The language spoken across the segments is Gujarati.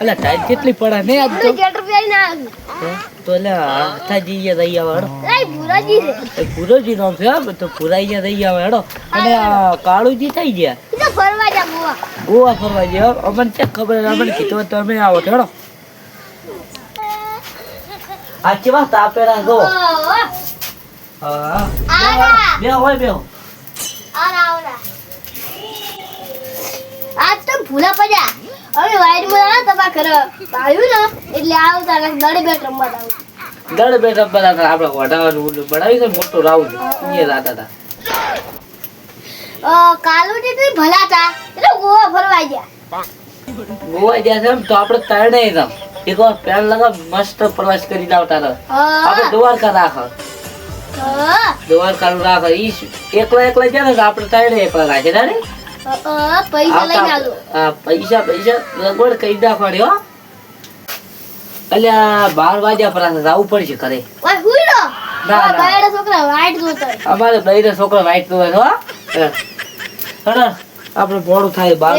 એટલે ટાઈમ કેટલી પડે? ને આજ તો જેટર પહેરી ના. તો હાથાજી રહી આવે હેડો. એ પૂરોજી છે. તો રહી આવે હેડો. અને આ કાળુજી થઈ ગયા? તો ફરવા જા ગોવા. ગોવા ફરવા ગયા? અમને ચેક ખબર અમને કીધું હોત આવો હેડો. આ કેવા તાપેડા ગો હા બે હોય બે આરા, આરા. આજ તો ભૂલા પડ્યા. વાઈડમાં આ તમારા ઘરે પાડ્યું ને એટલે આવતા ને દડે બેટ રમવા આવું દળ બેઠા બધા આપણે વઢાવાનું ઓલું બનાવી છે મોટું રાઉન્ડ એ રાતા હતા. કાલુજી તો ભલા હતા એટલે ગોવા ફરવા ગયા. ગોવા ગયા છે એમ તો આપણે તારણે હતા એક વાર પેન લગા મસ્ત પ્રવાસ કરી આવતા હતા આપણે દ્વારકા રાખ. દ્વારકા નું રાખો. ઈ? એકલા એકલા ગયા ને આપણે તારણે એકલા રાખે ને પૈસા લઈને આલો. આ પૈસા પૈસા લગવડ કઈ નાખવાની હો. એટલે બાર વાગ્યા પર જવું પડશે ઘરે. ઓય હુઈડો ના, ના. બાયડા છોકરા વાઈટ જોતો અમારે બૈરા છોકરા વાઈટનું હો. હે. આપણે મોડું થાય બાર?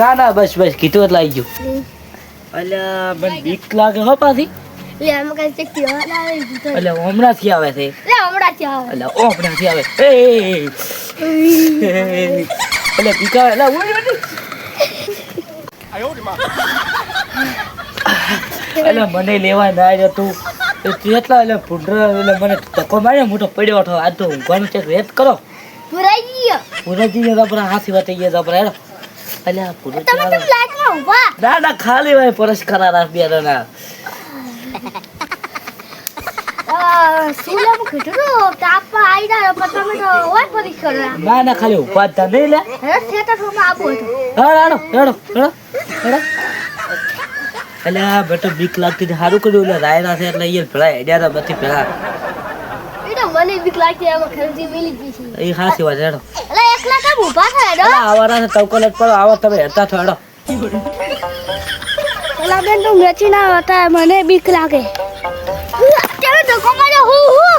ના ના બસ બસ કીધું એટલે આવી ગયું. અલ્યા મને બીક લાગે હો પાછી. લે, હમણાં. એટલે હમણાંથી આવે છે. હમણાં થી આવે. એટલે હમણાં થી આવે એ. એટલે આવે એટલે. એટલે મને લેવા ના આવ્યો તું એટલા એટલે પુંડર એટલે મને ધક્કો માર્યો મોટો પડ્યો હતો આ તો ઊંઘવાનું ચેક રેત કરો ભુરાઈ ગયો. પુરાજી ને આપણા હાથી વાત ગયા આપણા હેડો આ પુરાજી તમે. કેમ લાઈટમાં ઊભા? ના ના ખાલી ભાઈ પરસ કરા રાખ બે ના અ, સુલામાં ખીચડું, તાપમાં આઈ જાય, પણ તમે તો હોય પરીક્ષ કરવા. ના ના ખાલી ઊભા જ નહીં લે. હતું. હા એટલે બેટો બીક લાગતી હતી. સારું કર્યું એટલે રાયના છે એટલે અહીંયા ભેળા હેડ્યા હતા બધી ભેળા મને બીક લાગતી, એમાં ખરીદી મેલી જ છે. એ હાસી વાત હેડો. અલા, એકલા કેમ ઊભા થયા, એટલે ડો? છે તવકલટ પડો આવો તમે હેડતા છો હેડો. પેલા બેન તો મેચી ના હતા મને બીક લાગે. અત્યારે ધક્કો માર્યો હું હું?